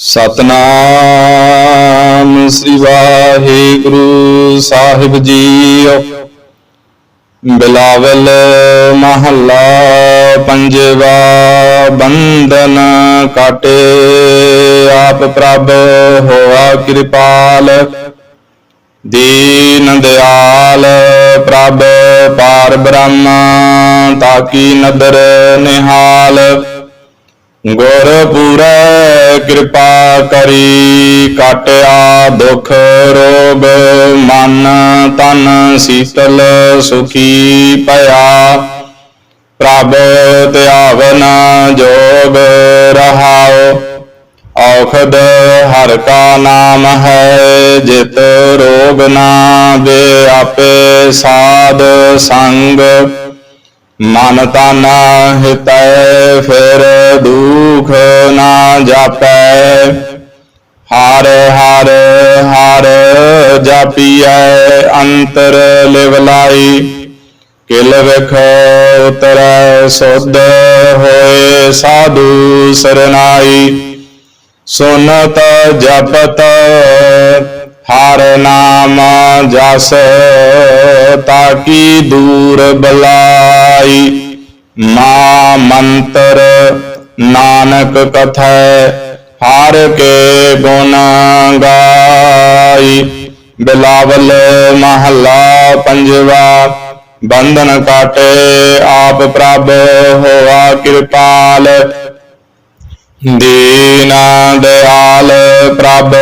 ਸਤਨਾਮ ਸ੍ਰੀ ਵਾਹਿਗੁਰੂ ਸਾਹਿਬ ਜੀਓ। ਬਿਲਾਵਲ ਮਹੱਲਾ ਪੰਜਵਾ ਬੰਦਨ ਕਾਟੇ, ਆਪ ਪ੍ਰਭ ਹੋਆ ਕਿਰਪਾਲ। ਦੀਨ ਦਿਆਲ ਪ੍ਰਭ ਪਾਰ ਬ੍ਰਹਮ ਤਾਕੀ ਨਦਰ ਨਿਹਾਲ। ਗੁਰ ਪੂਰੈ ਕਿਰਪਾ ਕਰੀ ਕਟਿਆ ਦੁਖ ਰੋਗ, ਮਨ ਤਨ ਸੀਤਲ ਸੁਖੀ ਭਇਆ। ਪ੍ਰਭ ਧਿਆਵਨ ਜੋਗ ਰਹਾਉ, ਔਖਦ ਹਰ ਕਾ ਨਾਮ ਹੈ, ਜਿਤ ਰੋਗ ਨਾ ਆਪੇ ਸਾਧ ਸੰਗ। ਮਨ ਤਨ ਹਿਤੈ ਫਿਰ ਦੁਖ ਨਾ ਜਾਪੈ। ਹਰ ਹਰ ਹਰ ਜਾਪੀਐ, ਅੰਤਰ ਲਿਵ ਲਾਈ। ਕਿਲ ਵਿਖ ਉਤਰੈ, ਸੁਧ ਹੋਏ ਸਾਧੂ ਸਰਨਾਈ। ਸੁਨਤ ਜਪਤ, ਹਰ ਨਾਮ ਜਸ ਤਾਕੀ ਦੂਰ ਬਲਾਈ ਮਾ ਮੰਤਰ ਨਾਨਕ ਕਥੈ ਹਰ ਕੇ ਗੁਣ ਗਾਈ ਬਿਲਾਵਲ ਮਹੱਲਾ ਪੰਜਵਾ ਬੰਧਨ ਕਾਟੇ ਆਪ ਪ੍ਰਭ ਹੋਆ ਕਿਰਪਾਲ ਦੀਨ ਦਿਆਲ ਪ੍ਰਭ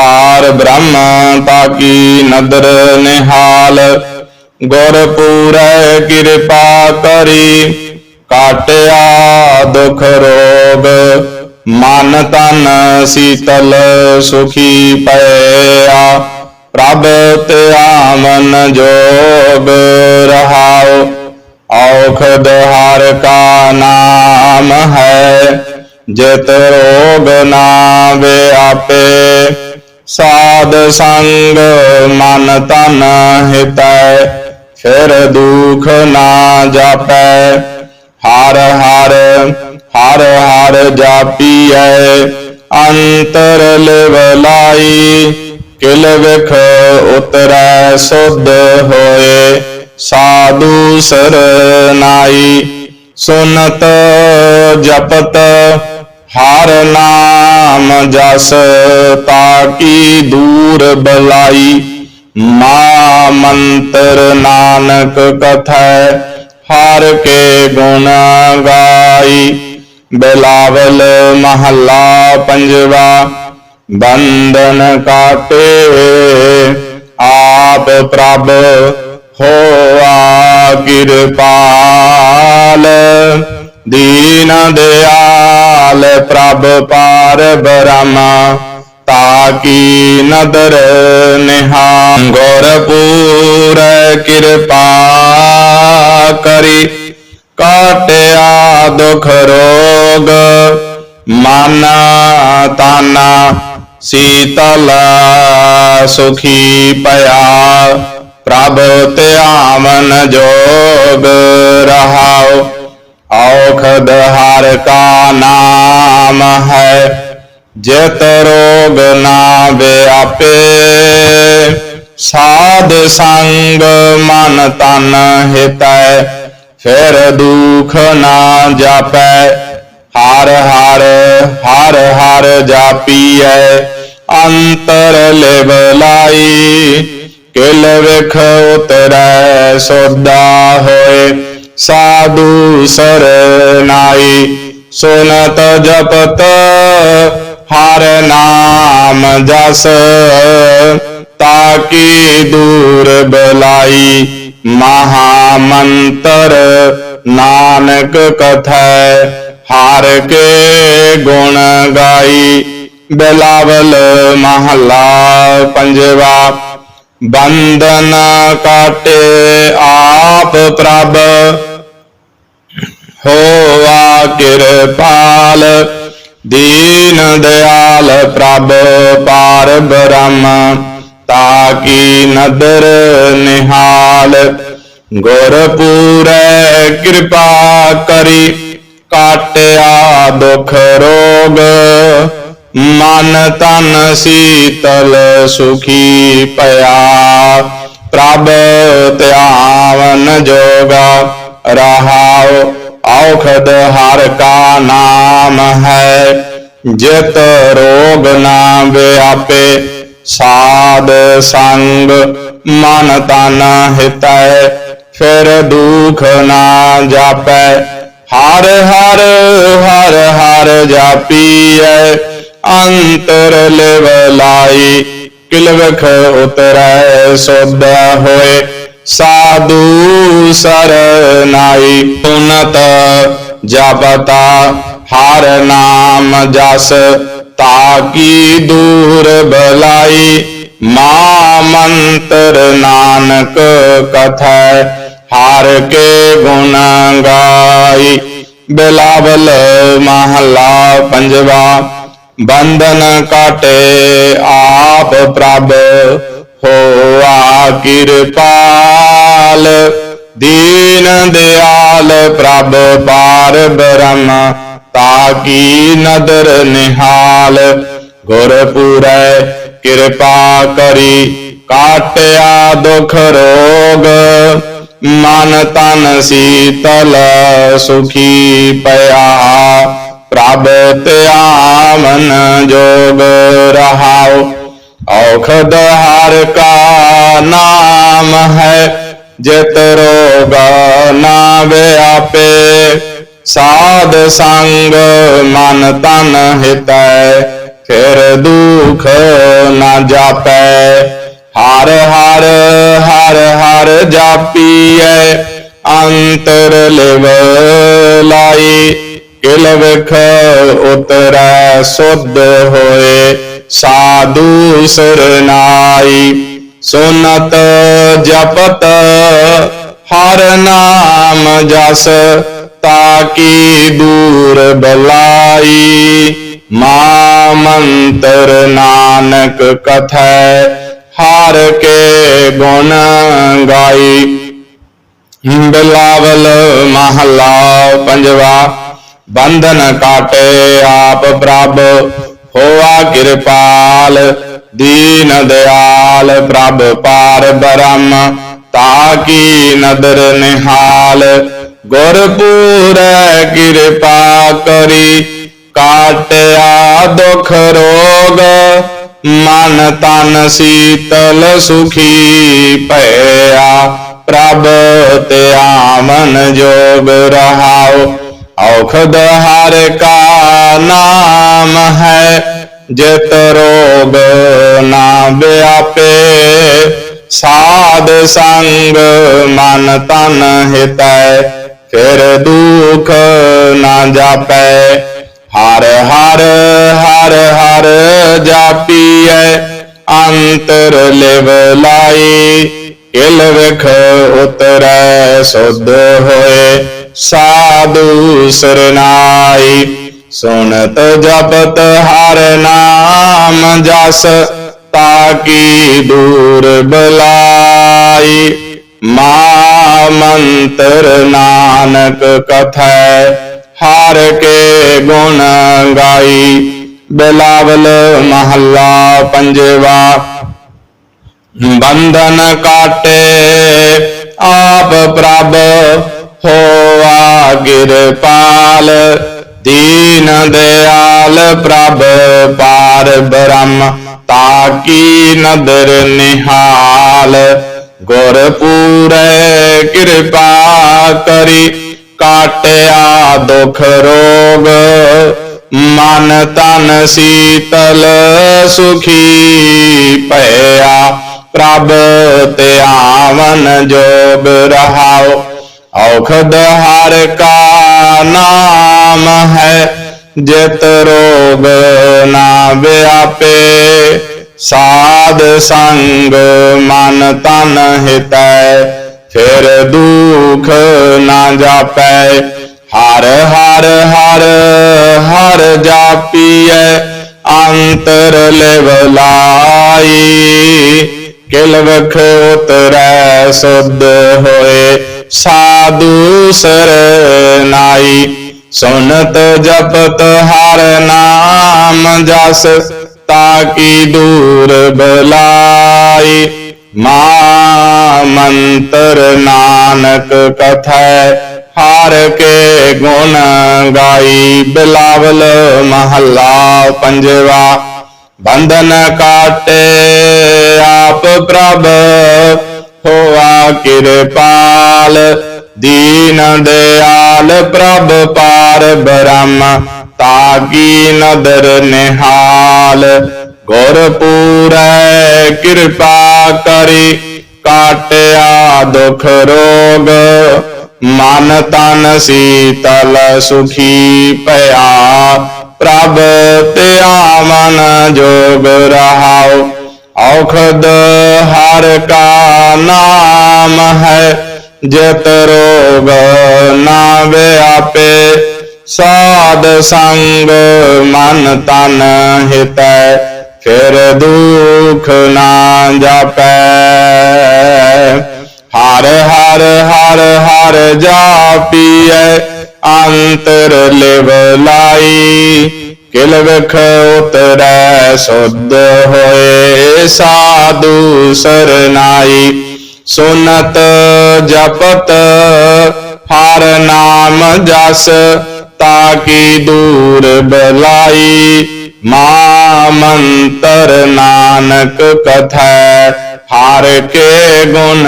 ਪਾਰ ਬ੍ਰਹਮ ਤਾਕੀ ਨਦਰ ਨਿਹਾਲ, ਗੁਰ ਪੂਰੈ ਕਿਰਪਾ ਕਰੀ, ਕਾਟਿਆ ਦੁਖ ਰੋਗ, ਮਨ ਤਨ ਸੀਤਲ ਸੁਖੀ ਪਇਆ, ਪ੍ਰਭ ਧਿਆਵਨ ਜੋਗ ਰਹਾਉ, ਔਖਦ ਹਰ ਕਾ ਨਾਮ ਹੈ, ਜਿਤ ਰੋਗ ਨਾ ਆਪੇ। ਸਾਧ ਸੰਗ ਮਨ ਤਨ ਹਿਤੈ, ਫਿਰ ਦੁਖ ਨਾ ਜਾਪੈ। ਹਰ ਹਰ ਹਰ ਹਰ ਜਾਪੀਐ, ਅੰਤਰ ਲਿਵ ਲਾਈ, ਕਿਲ ਵਿਖ ਉਤਰੈ ਸੁਧ ਹੋਏ। ਸਾਧੂ ਸਰਨਾਈ ਸੁਨਤ ਜਪਤ, ਹਰ ਨਾਮ ਜਸ ਤਾਕੀ ਦੂਰ ਬਲਾਈ ਮਾ ਮੰਤਰ ਨਾਨਕ ਕਥੈ ਹਰ ਕੇ ਗੁਣ ਗਾਈ ਬਿਲਾਵਲ ਮਹੱਲਾ ਪੰਜਵਾ ਬੰਧਨ ਕਾਟੇ ਆਪ ਪ੍ਰਭ ਹੋਆ ਕਿਰਪਾਲ ਦੀਨ ਦਿਆਲ ਪ੍ਰਭ ਪਾਰ ਬ੍ਰਹਮ, ਤਾਕੀ ਨਦਰ ਨਿਹਾ ਗੁਰ ਪੂਰ ਕਿਰਪਾ ਕਰੀ, ਕਾਟਿਆ ਦੁਖ ਰੋਗ, ਮਨ ਤਨ ਸੀਤਲ ਸੁਖੀ ਪਿਆ। ਪ੍ਰਭ ਧਿਆਵਨ ਜੋਗ ਰਹਾਉ। ਔਖਦ ਹਰ ਕਾ ਨਾਮ ਹੈ, ਜਿਤ ਰੋਗ ਨਾ ਆਪੇ ਸਾਧ ਸੰਗ ਮਨ ਤਨ ਹਿਤੈ, ਫਿਰ ਦੁਖ ਨਾ ਜਾਪੈ। ਹਰ ਹਰ ਹਰ ਹਰ ਜਾਪੀਐ, ਅੰਤਰ ਲਿਵ ਲਾਈ। ਕਿਲ ਵਿਖ ਉਤਰੈ ਸੋਦਾ ਹੋਏ। ਸਾਧੂ ਸਰਨਾਈ ਸੁਨਤ ਜਪਤ, ਹਰ ਨਾਮ ਜਸ, ਤਾਕੀ ਦੂਰ ਬਲਾਈ ਮਹਾ ਮੰਤਰ ਨਾਨਕ ਕਥੈ, ਹਰ ਕੇ ਗੁਣ ਗਾਈ, ਬਿਲਾਵਲ ਮਹਲਾ ਪੰਜਵਾ, ਬੰਧਨ ਕਾਟੇ ਆਪ ਪ੍ਰਭ ਹੋਆ ਕਿਰਪਾਲ ਦੀਨ ਦਿਆਲ ਪ੍ਰਭ ਪਾਰ ਬ੍ਰਹਮ ਤਾਕੀ ਨਦਰ ਨਿਹਾਲ ਗੁਰ ਪੂਰੈ ਕਿਰਪਾ ਕਰੀ ਕਾਟਿਆ ਦੁਖ ਰੋਗ ਮਨ ਤਨ ਸੀਤਲ ਸੁਖੀ ਭਇਆ ਪ੍ਰਭ ਧਿਆਵਨ ਜੋਗਾ ਰਹਾਉ ਔਖਦ ਹਰ ਕਾ ਨਾਮ ਹੈ, ਜਿਤ ਰੋਗ ਨਾ ਵਿਆਪੇ, ਸਾਧ ਸੰਗ ਮਨ ਤਨ ਹਿਤੈ, ਫਿਰ ਦੁਖ ਨਾ ਜਾਪੈ। ਹਰ ਹਰ ਹਰ ਹਰ ਜਾਪੀਐ, ਅੰਤਰ ਲਿਵ ਲਾਈ, ਕਿਲਵਖ ਉਤਰੈ ਸੋਧ ਹੋਏ। ਸਾਧੂ ਸਰਨਾਈ ਉਨਤ ਜਪਤਾ, ਹਰ ਨਾਮ ਜਸ ਤਾਕੀ ਦੂਰ ਬਲਾਈ? ਮਾ ਮੰਤਰ ਨਾਨਕ ਕਥੈ, ਹਰ ਕੇ ਗੁਣ ਗਾਈ। ਬਿਲਾਵਲ ਮਹਲਾ ਪੰਜਵਾ, ਬੰਧਨ ਕਾਟੇ ਆਪ ਪ੍ਰਭ ਹੋਆ ਕਿਰਪਾਲ, ਦੀਨ ਦਿਆਲ ਪ੍ਰਭ ਪਾਰ ਬ੍ਰਹਮ, ਤਾਕੀ ਨਦਰ ਨਿਹਾਲ। ਗੁਰ ਪੂਰੈ ਕਿਰਪਾ ਕਰੀ, ਕਾਟਿਆ ਦੁਖ ਰੋਗ। ਮਨ ਤਨ ਸੀਤਲ ਸੁਖੀ ਪਿਆ, ਪ੍ਰਭ ਧਿਆਵਨ ਜੋਗ ਰਹਾਉ। ਔਖਦ ਹਰ ਕਾ ਨਾਮ ਹੈ, ਜਿਤ ਰੋਗ ਨਾ ਵਿਆਪੇ ਸਾਧ ਸੰਗ ਮਨ ਤਨ ਹਿਤੈ, ਫਿਰ ਦੁਖ ਨਾ ਜਾਪੈ। ਹਰ ਹਰ ਹਰ ਹਰ ਜਾਪੀਐ, ਅੰਤਰ ਲਿਵ ਲਾਈ। ਕਿਲ ਵਿਖ ਉਤਰੈ ਸੁਧ ਹੋਏ। ਸਾਧੂ ਸਰਨਾਈ ਸੁਨਤ ਜਪਤ ਹਰ ਨਾਮ ਜਸ ਤਾਕੀ ਦੂਰ ਬਲਾਈ ਮਾ ਮੰਤਰ ਨਾਨਕ ਕਥੈ ਹਰ ਕੇ ਗੁਣ ਗਾਈ। ਬਿਲਾਵਲ ਮਹਲਾ ਪੰਜਵਾ, ਬੰਧਨ ਕਾਟੇ ਆਪ ਪ੍ਰਭ। ਹੋਆ ਕਿਰਪਾਲ, ਦੀਨ ਦਿਆਲ, ਪ੍ਰਭ ਪਾਰ ਬ੍ਰਹਮ ਤਾਕੀ ਨਦਰ ਨਿਹਾਲ। ਗੁਰ ਪੂਰੈ ਕਿਰਪਾ ਕਰੀ, ਕਾਟਿਆ ਦੁਖ ਰੋਗ, ਮਨ ਤਨ ਸੀਤਲ ਸੁਖੀ ਭਇਆ। ਪ੍ਰਭ ਧਿਆਵਨ ਜੋਗ ਰਹਾਉ ਔਖਦ ਹਰ ਕਾ ਨਾਮ ਹੈ, ਜਿਤ ਰੋਗ ਨਾ ਵਿਆਪੇ। ਸਾਧ ਸੰਗ ਮਨ ਤਨ ਹਿਤੈ, ਫਿਰ ਦੁਖ ਨਾ ਜਾਪੈ। ਹਰ ਹਰ ਹਰ ਹਰ ਜਾਪੀਐ, ਅੰਤਰ ਲਿਵ ਲਾਈ। ਇਲ ਵਿਖ ਉਤਰੈ ਸੁਧ ਹੋਏ। ਸਾਧੂ ਸਰਨਾਈ, ਸੁਣਤ ਜਪਤ ਹਰ ਨਾਮ ਜਸ, ਤਾਕੀ ਦੂਰ ਬਲਾਈ। ਮਾ ਮੰਤਰ ਨਾਨਕ ਕਥੈ, ਹਰ ਕੇ ਗੁਣ ਗਾਈ। ਬਿਲਾਵਲ ਮਹੱਲਾ ਪੰਜਵਾ, ਬੰਧਨ ਕਾਟੇ, ਆਪ ਪ੍ਰਭ ਹੋਆ ਕਿਰਪਾਲ ਦੀਨ ਦਿਆਲ ਪ੍ਰਭ ਪਾਰ ਬ੍ਰਹਮ ਤਾਕੀ ਨਦਰ ਨਿਹਾਲ ਗੁਰ ਪੂਰੈ ਕਿਰਪਾ ਕਰੀ ਕਾਟਿਆ ਦੁਖ ਰੋਗ ਮਨ ਤਨ ਸੀਤਲ ਸੁਖੀ ਭਇਆ ਪ੍ਰਭ ਧਿਆਵਨ ਜੋਗ ਰਹਾਉ ਔਖਦ ਹਰ ਕਾ ਨਾਮ ਹੈ, ਜਿਤ ਰੋਗ ਨਾ ਵਿਆਪੇ। ਸਾਧ ਸੰਗ ਮਨ ਤਨ ਹਿਤੈ, ਫਿਰ ਦੁਖ ਨਾ ਜਾਪੈ। ਹਰ ਹਰ ਹਰ ਹਰ ਜਾਪੀਐ, ਅੰਤਰ ਲਿਵ ਲਾਈ। ਕਿਲ ਵਖ ਉਤਰੈ ਸੁਧ ਹੋਏ। ਸਾਧੂ ਸਰਨਾਈ ਸੁਨਤ ਜਪਤ ਹਰ ਨਾਮ ਜਸ, ਤਾਕੀ ਦੂਰ ਬਲਾਈ। ਮਾ ਮੰਤਰ ਨਾਨਕ ਕਥੈ, ਹਰ ਕੇ ਗੁਣ ਗਾਈ। ਬਿਲਾਵਲ ਮਹੱਲਾ ਪੰਜਵਾ, ਬੰਧਨ ਕਾਟੇ ਆਪ ਪ੍ਰਭ। ਹੋਆ ਕਿਰਪਾਲ, ਦੀਨ ਦਿਆਲ ਪ੍ਰਭ ਪਾਰ ਬ੍ਰਹਮ, ਤਾਗੀ ਨਦਰ ਨਿਹਾਲ। ਗੁਰ ਪੂਰੈ ਕਿਰਪਾ ਕਰੀ, ਕਾਟਿਆ ਦੁਖ ਰੋਗ। ਮਨ ਤਨ ਸੀਤਲ ਸੁਖੀ ਭਇਆ ਪ੍ਰਭ ਧਿਆ ਮਨ ਜੋਗ ਰਹਾਓ। ਔਖਦ ਹਰ ਕਾ ਨਾਮ ਹੈ, ਜਿਤ ਰੋਗ ਨਾ ਵਿਆਪੇ ਸਾਧ ਸੰਗ ਮਨ ਤਨ ਹਿਤੈ, ਫਿਰ ਦੁਖ ਨਾ ਜਾਪੈ। ਹਰ ਹਰ ਹਰ ਹਰ ਜਾਪੀਐ, ਅੰਤਰ ਲਿਵ ਲਾਈ। ਕਿਲ ਵਿਖ ਉਤਰੈ, ਸੁਧ ਹੋਏ ਸਾਧੂ ਸਰਨਾਈ। ਸੁਨਤ ਜਪਤ ਹਰ ਨਾਮ ਜਸ, ਤਾਕੀ ਦੂਰ ਬਲਾਈ। ਮਾ ਮੰਤਰ ਨਾਨਕ ਕਥੈ, ਹਰ ਕੇ ਗੁਣ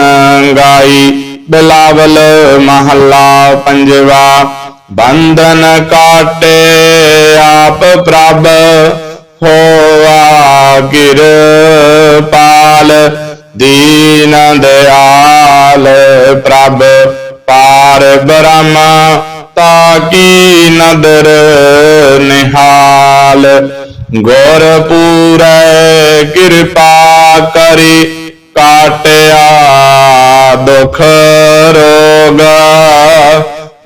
ਗਾਈ। ਬਿਲਾਵਲ ਮਹੱਲਾ ਪੰਜਵਾ। ਬੰਧਨ ਕਾਟੇ ਆਪ ਪ੍ਰਭ ਹੋਆ ਕਿਰਪਾਲ ਦੀਨ ਦਿਆਲ ਪ੍ਰਭ ਪਾਰ ਬ੍ਰਹਮ, ਤਾਕੀ ਨਦਰ ਨਿਹਾਲ। ਗੁਰ ਪੂਰੈ ਕਿਰਪਾ ਕਰੀ, ਕਾਟਿਆ ਦੁਖ ਰੋਗ।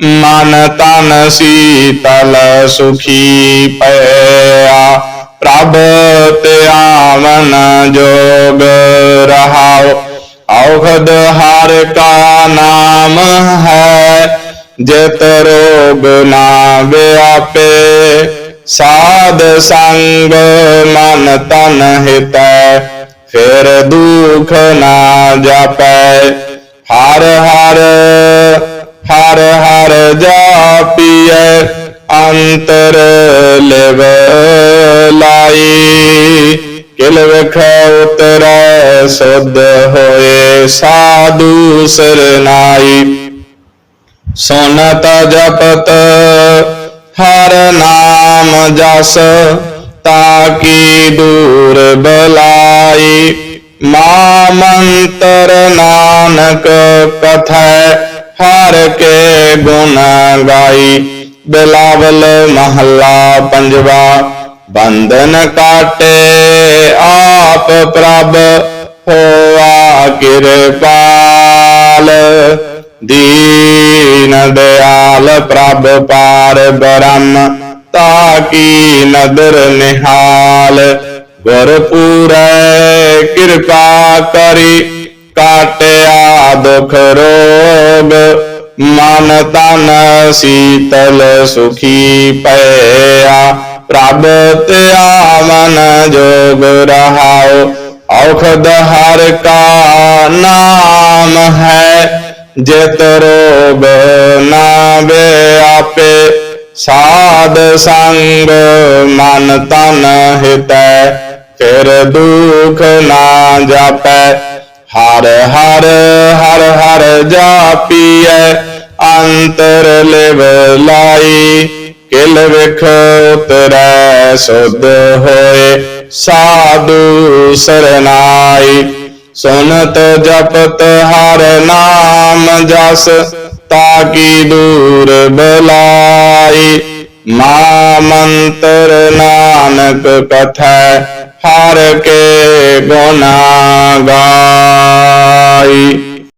ਮਨ ਤਨ ਸੀਤਲ ਸੁਖੀ ਪਿਆ। ਪ੍ਰਭ ਧਿਆਵਨ ਜੋਗ ਰਹਾਉ। ਔਖਦ ਹਰ ਕਾ ਨਾਮ ਹੈ, ਜਿਤ ਰੋਗ ਨਾ ਵਿਆਪੇ। ਸਾਧ ਸੰਗ ਮਨ ਤਨ ਹਿਤੈ, ਫਿਰ ਦੁਖ ਨਾ ਜਾਪੈ। ਹਰ ਹਰ ਹਰ ਹਰ ਜਾਪੀਐ, ਅੰਤਰ ਲਿਵ ਲਾਈ। ਕਿਲ ਵਿਖ ਉਤਰੈ, ਸੁਧ ਹੋਏ ਸਾਧੂ ਸਰਨਾਈ ਸੁਨਤ ਜਪਤ, ਹਰ ਨਾਮ ਜਸ ਤਾਕੀ ਦੂਰ ਬਲਾਈ। ਮਾ ਮੰਤਰ ਨਾਨਕ ਕਥੈ ਹਰ ਕੇ ਗੁਣ ਗਾਈ। ਬਿਲਾਵਲ ਮਹੱਲਾ ਪੰਜਵਾ, ਬੰਧਨ ਕਾਟੇ ਆਪ ਪ੍ਰਭ ਹੋਆ ਕਿਰਪਾਲ। ਦੀਨ ਦਿਆਲ ਪ੍ਰਭ ਪਾਰ ਬ੍ਰਹਮ, ਤਾਕੀ ਨਦਰ ਨਿਹਾਲ। ਗੁਰ ਪੂਰੈ ਕਿਰਪਾ ਕਰੀ। ਕਾਟਿਆ ਦੁਖ ਰੋਗ, ਮਨ ਤਨ ਸੀਤਲ ਸੁਖੀ ਭਇਆ ਪ੍ਰਭ ਧਿਆਵਨ ਜੋਗ ਰਹਾਉ, ਔਖਦ ਹਰ ਕਾ ਨਾਮ ਹੈ। ਜਿਤ ਰੋਗ ਨਾ ਵਿਆਪੇ, ਸਾਧ ਸੰਗ ਮਨ ਤਨ ਹਿਤੈ, ਫਿਰ ਦੁਖ ਨਾ ਜਾਪੈ। ਹਰ ਹਰ ਹਰ ਹਰ ਜਾਪੀਐ, ਅੰਤਰ ਲਿਵ ਲਾਈ। ਕਿਲ ਵਿਖ ਉਤਰੈ ਸੁਧ ਹੋਏ, ਸਾਧੂ ਸਰਨਾਈ। ਸੁਨਤ ਜਪਤ ਹਰ ਨਾਮ ਜਸ, ਤਾਕੀ ਦੂਰ ਬਲਾਈ। ਮਾ ਮੰਤਰ ਨਾਨਕ ਕਥੈ ਹਰ ਕੇ ਗੁਣਾ ਗਾਈ